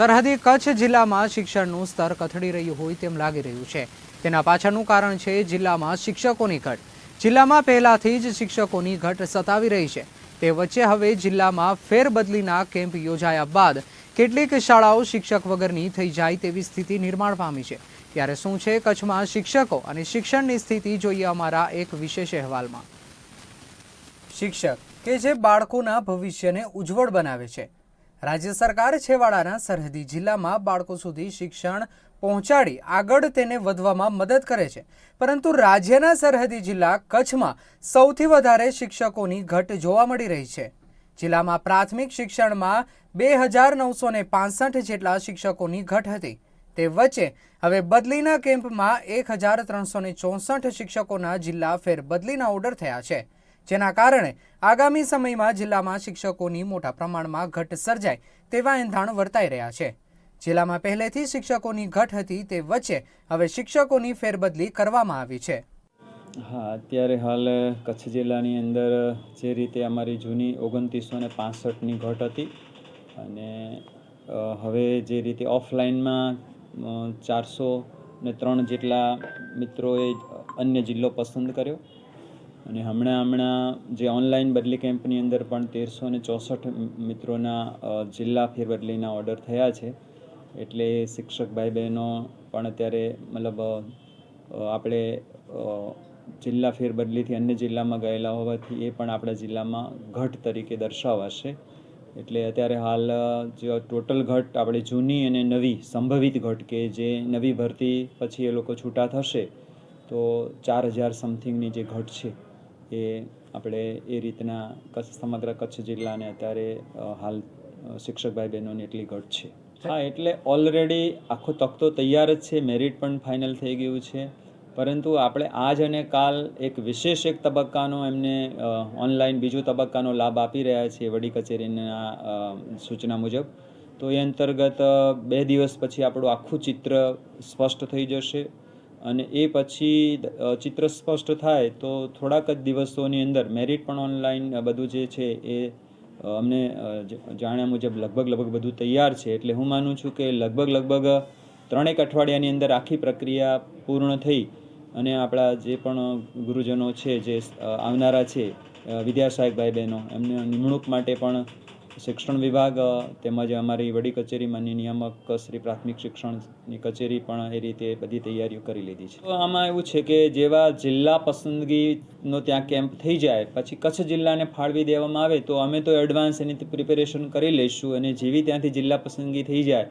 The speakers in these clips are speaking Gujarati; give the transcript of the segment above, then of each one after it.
સરહદી કચ્છ જિલ્લામાં શિક્ષણનું સ્તર કથળી રહ્યું હોય તેમ લાગી રહ્યું છે. તેના પાછળનું કારણ છે જિલ્લામાં શિક્ષકોની ઘટ. જિલ્લામાં પહેલાથી જ શિક્ષકોની ઘટ સતાવી રહી છે. તે વચ્ચે હવે જિલ્લામાં ફેરબદલીના કેમ્પ યોજાયા બાદ કેટલીક શાળાઓ શિક્ષક વગરની થઈ જાય તેવી સ્થિતિ નિર્માણ પામી છે. ત્યારે શું છે કચ્છમાં શિક્ષકો અને શિક્ષણની સ્થિતિ જોઈએ અમારા એક વિશેષ અહેવાલમાં. શિક્ષક કે જે બાળકોના ભવિષ્યને ઉજ્જવળ બનાવે છે. રાજ્ય સરકાર છેવાડાના સરહદી જિલ્લામાં બાળકો સુધી શિક્ષણ પહોંચાડી આગળ તેને વધવામાં મદદ કરે છે. પરંતુ રાજ્યના સરહદી જિલ્લા કચ્છમાં સૌથી વધારે શિક્ષકોની ઘટ જોવા મળી રહી છે. જિલ્લામાં પ્રાથમિક શિક્ષણમાં બે હજાર નવસો ને જેટલા શિક્ષકોની ઘટ હતી. તે વચ્ચે હવે બદલીના કેમ્પમાં એક હજાર ત્રણસો ને ચોસઠ શિક્ષકોના જિલ્લા ફેરબદલીના ઓર્ડર થયા છે. જેના કારણે આગામી સમયમાં જિલ્લામાં શિક્ષકોની મોટા પ્રમાણમાં ઘટ સર્જાય તેવા એંધાણ વર્તાઈ રહ્યા છે. જિલ્લામાં પહેલેથી શિક્ષકોની ઘટ હતી તે વચ્ચે હવે શિક્ષકોની ફેરબદલી કરવામાં આવી છે. હા, અત્યારે હાલ કચ્છ જિલ્લાની અંદર જે રીતે અમારી જૂની ઓગણત્રીસો ને પાંસઠની ઘટ હતી અને હવે જે રીતે ઓફલાઈનમાં ચારસો ને ત્રણ જેટલા મિત્રોએ અન્ય જિલ્લો પસંદ કર્યો. અને હમણાં હમણાં જે ઓનલાઈન બદલી કેમ્પની અંદર પણ તેરસો ને ચોસઠ મિત્રોના જિલ્લા ફેરબદલીના ઓર્ડર થયા છે. એટલે શિક્ષક ભાઈ બહેનો પણ અત્યારે મતલબ આપણે જિલ્લા ફેરબદલીથી અન્ય જિલ્લામાં ગયેલા હોવાથી એ પણ આપણા જિલ્લામાં ઘટ તરીકે દર્શાવાશે. એટલે અત્યારે હાલ જે ટોટલ ઘટ આપણે જૂની અને નવી સંભવિત ઘટ કે જે નવી ભરતી પછી એ લોકો છૂટા થશે, તો ચાર હજાર સમથિંગની જે ઘટ છે એ આપણે એ રીતના કચ્છ સમગ્ર કચ્છ જિલ્લાને અત્યારે હાલ શિક્ષક ભાઈ બહેનોની એટલી ઘટ છે. હા એટલે ઓલરેડી આખો તખતો તૈયાર જ છે મેરિટ પણ ફાઇનલ થઈ ગયું છે. પરંતુ આપણે આજ અને કાલ એક વિશેષ એક તબક્કાનો એમને ઓનલાઈન બીજો તબક્કાનો લાભ આપી રહ્યા છીએ વડી કચેરીના સૂચના મુજબ. તો એ અંતર્ગત બે દિવસ પછી આપણું આખું ચિત્ર સ્પષ્ટ થઈ જશે. અને એ પછી ચિત્ર સ્પષ્ટ થાય તો થોડાક જ દિવસોની અંદર મેરિટ પણ ઓનલાઈન બધું જે છે એ અમને જાણ્યા મુજબ લગભગ લગભગ બધું તૈયાર છે. એટલે હું માનું છું કે લગભગ લગભગ ત્રણેક અઠવાડિયાની અંદર આખી પ્રક્રિયા પૂર્ણ થઈ અને આપણા જે પણ ગુરુજનો છે, જે આવનારા છે વિદ્યા વિદ્યાસહાયક ભાઈ બહેનો, એમને નિમણૂક માટે પણ શિક્ષણ વિભાગ તેમજ અમારી વડી કચેરીમાંની નિયામક, શ્રી પ્રાથમિક શિક્ષણની કચેરી પણ એ રીતે બધી તૈયારીઓ કરી લીધી છે. આમાં એવું છે કે જેવા જિલ્લા પસંદગીનો ત્યાં કેમ્પ થઈ જાય, પછી કચ્છ જિલ્લાને ફાળવી દેવામાં આવે, તો અમે તો એડવાન્સ એની પ્રિપેરેશન કરી લઈશું અને જેવી ત્યાંથી જિલ્લા પસંદગી થઈ જાય,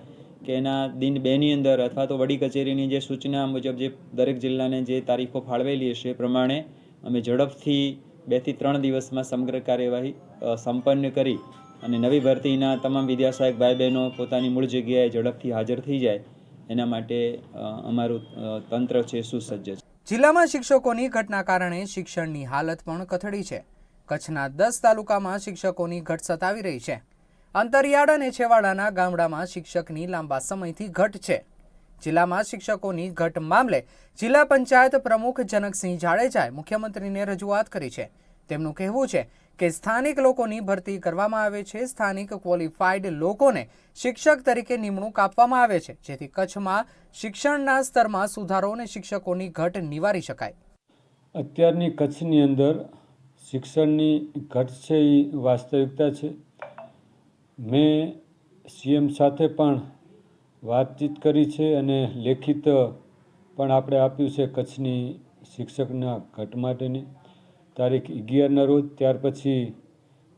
કે એના દિન બેની અંદર અથવા તો વડી કચેરીની જે સૂચના મુજબ જે દરેક જિલ્લાને જે તારીખો ફાળવેલી હશે એ પ્રમાણે અમે ઝડપથી બેથી ત્રણ દિવસમાં સમગ્ર કાર્યવાહી સંપન્ન કરી અને નવી ભરતીના તમામ વિદ્યાસહાયક ભાઈ બહેનો પોતાની મૂળ જગ્યાએ ઝડપથી હાજર થઈ જાય, એના માટે અમારું તંત્ર છે સુસજ્જ છે. જિલ્લામાં શિક્ષકોની ઘટના કારણે શિક્ષણની હાલત પણ કથળી છે. કચ્છના દસ તાલુકામાં શિક્ષકોની ઘટ સતાવી રહી છે. અંતરિયાળ અને છેવાડાના ગામડામાં શિક્ષકની લાંબા સમયથી ઘટ છે. જિલ્લામાં શિક્ષકોની ઘટ મામલે જિલ્લા પંચાયત પ્રમુખ જનકસિંહ જાડેજાએ મુખ્યમંત્રીને રજૂઆત કરી છે. તેમનું કહેવું છે કે સ્થાનિક લોકોની ભરતી કરવામાં આવે છે. સ્થાનિક ક્વોલિફાઈડ લોકોને શિક્ષક તરીકે નિમણૂક આપવામાં આવે છે. જેથી કચ્છમાં શિક્ષણના સ્તરમાં સુધારો અને શિક્ષકોની ઘટ નિવારી શકાય. અત્યારની કચ્છની અંદર શિક્ષણની ઘટ છે એ વાસ્તવિકતા છે. મેં સીએમ સાથે પણ વાતચીત કરી છે અને લેખિત પણ આપણે આપ્યું છે કચ્છની શિક્ષકના ઘટ માટેની. તારીખ અગિયારના રોજ, ત્યાર પછી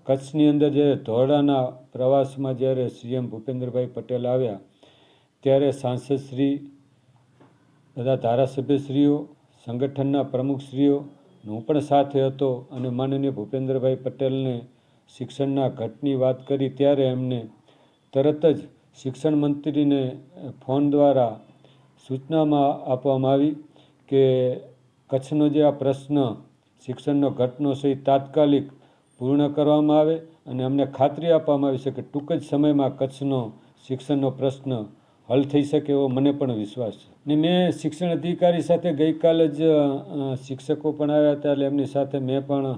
કચ્છની અંદર જ્યારે ધોરડાના પ્રવાસમાં જ્યારે સીએમ ભૂપેન્દ્રભાઈ પટેલ આવ્યા, ત્યારે સાંસદશ્રી બધા ધારાસભ્યશ્રીઓ, સંગઠનના પ્રમુખશ્રીઓ, હું પણ સાથે હતો અને માનનીય ભૂપેન્દ્રભાઈ પટેલને શિક્ષણના ઘટની વાત કરી ત્યારે એમને તરત જ શિક્ષણ મંત્રીને ફોન દ્વારા સૂચનામાં આપવામાં આવી કે કચ્છનો જે આ પ્રશ્ન શિક્ષણનો ઘટનો સહિત તાત્કાલિક પૂર્ણ કરવામાં આવે અને અમને ખાતરી આપવામાં આવી છે કે ટૂંક જ સમયમાં કચ્છનો શિક્ષણનો પ્રશ્ન હલ થઈ શકે એવો મને પણ વિશ્વાસ છે. ને મેં શિક્ષણ અધિકારી સાથે ગઈકાલે જ શિક્ષકો પણ આવ્યા હતા એટલે એમની સાથે મેં પણ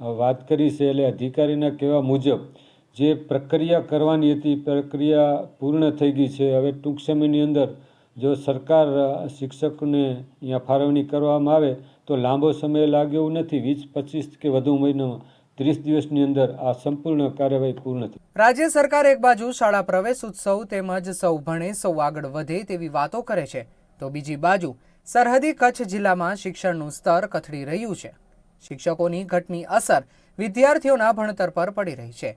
વાત કરી છે એટલે અધિકારીના કહેવા મુજબ જે પ્રક્રિયા કરવાની હતી, પ્રક્રિયા પૂર્ણ થઈ ગઈ છે. હવે ટૂંક સમયની અંદર જો સરકાર શિક્ષકને અહીંયા ફાળવણી કરવામાં આવે તો લાંબો સમય લાગ્યો નથી. વીસ, પચીસ કે વધુ મહિનામાં ત્રીસ દિવસની અંદર આ સંપૂર્ણ કાર્યવાહી પૂર્ણ થઈ. રાજ્ય સરકાર એક બાજુ શાળા પ્રવેશ ઉત્સવ તેમજ સૌ ભણે, સૌ આગળ વધે તેવી વાતો કરે છે. તો બીજી બાજુ સરહદી કચ્છ જિલ્લામાં શિક્ષણનું સ્તર કથળી રહ્યું છે. શિક્ષકોની ઘટની અસર વિદ્યાર્થીઓના ભણતર પર પડી રહી છે.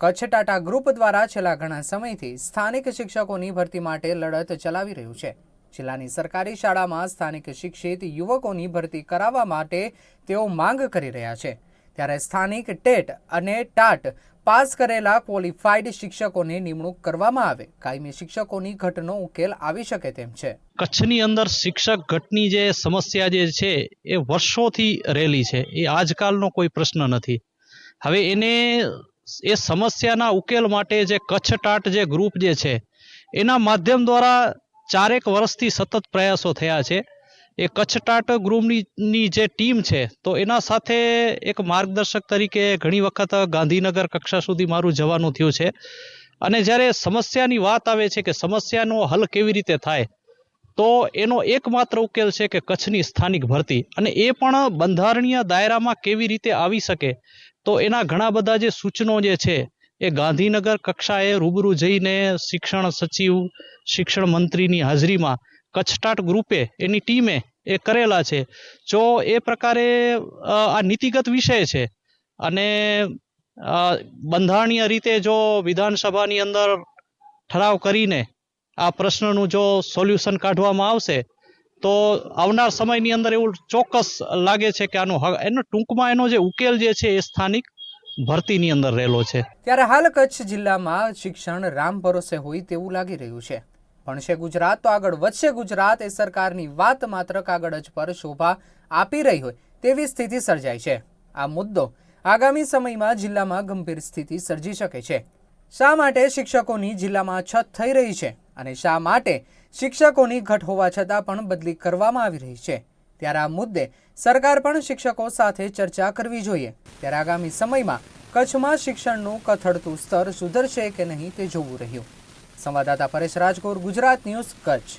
કચ્છ ટાટા ગ્રુપ દ્વારા છેલ્લા ઘણા સમયથી સ્થાનિક શિક્ષકોની ભરતી માટે લડત ચલાવી રહ્યું છે. જિલ્લાની સરકારી શાળામાં સ્થાનિક શિક્ષિત યુવકોની ભરતી કરાવવા માટે તેઓ માંગ કરી રહ્યા છે. ત્યારે સ્થાનિક ટેટ અને ટાટ પાસ કરેલા ક્વોલિફાઈડ શિક્ષકોની નિમણૂક કરવામાં આવે. કાયમી શિક્ષકોની ઘટનો ઉકેલ આવી શકે તેમ છે. કચ્છની અંદર શિક્ષક ઘટની જે સમસ્યા જે છે એ વર્ષોથી રહેલી છે. એ આજકાલનો કોઈ પ્રશ્ન નથી. હવે એને એ સમસ્યાના ઉકેલ માટે જે કચ્છ ટાટ જે ગ્રુપ જે છે, એના માધ્યમ દ્વારા ચારેક વર્ષથી સતત પ્રયાસો થયા છે. એ કચ્છ ટાટ ગ્રુપની જે ટીમ છે, તો એના સાથે એક માર્ગદર્શક તરીકે ઘણી વખત ગાંધીનગર કક્ષા સુધી મારું જવાનું થયું છે. અને જ્યારે સમસ્યાની વાત આવે છે કે સમસ્યાનો હલ કેવી રીતે થાય, તો એનો એકમાત્ર ઉકેલ છે કે કચ્છની સ્થાનિક ભરતી. અને એ પણ બંધારણીય દાયરામાં કેવી રીતે આવી શકે, તો એના ઘણા બધા જે સૂચનો જે છે એ ગાંધીનગર કક્ષાએ રૂબરૂ જઈને શિક્ષણ સચિવ, શિક્ષણ મંત્રીની હાજરીમાં કચ્છટાટ ગ્રુપે એની ટીમે એ કરેલા છે. જો એ પ્રકારે આ નીતિગત વિષય છે અને બંધારણીય રીતે જો વિધાનસભાની અંદર ઠરાવ કરીને આ પ્રશ્નનું જો સોલ્યુશન કાઢવામાં આવશે, તો આવનાર સમયની અંદર એવું ચોક્કસ લાગે છે કે આનો એનો ટૂંકમાં એનો જે ઉકેલ જે છે એ સ્થાનિક ભરતીની અંદર રહેલો છે. ત્યારે હાલ કચ્છ જિલ્લામાં શિક્ષણ રામ ભરોસે હોય તેવું લાગી રહ્યું છે. ભણશે ગુજરાત તો આગળ વધશે ગુજરાત એ સરકારની વાત માત્ર કાગળ જ પર શોભા આપી રહી હોય તેવી સ્થિતિ સર્જાય છે. આ મુદ્દો આગામી સમયમાં જિલ્લામાં ગંભીર સ્થિતિ સર્જી શકે છે. શા માટે શિક્ષકોની જિલ્લામાં છત થઈ રહી છે અને શા માટે શિક્ષકોની ઘટ હોવા છતાં પણ બદલી કરવામાં આવી રહી છે? ત્યારે આ મુદ્દે સરકાર પણ શિક્ષકો સાથે ચર્ચા કરવી જોઈએ. ત્યારે આગામી સમયમાં કચ્છમાં શિક્ષણનું કથળતું સ્તર સુધરશે કે નહીં તે જોવું રહ્યું. સંવાદદાતા પરેશ રાજગોર ગુજરાત ન્યૂઝ કચ્છ.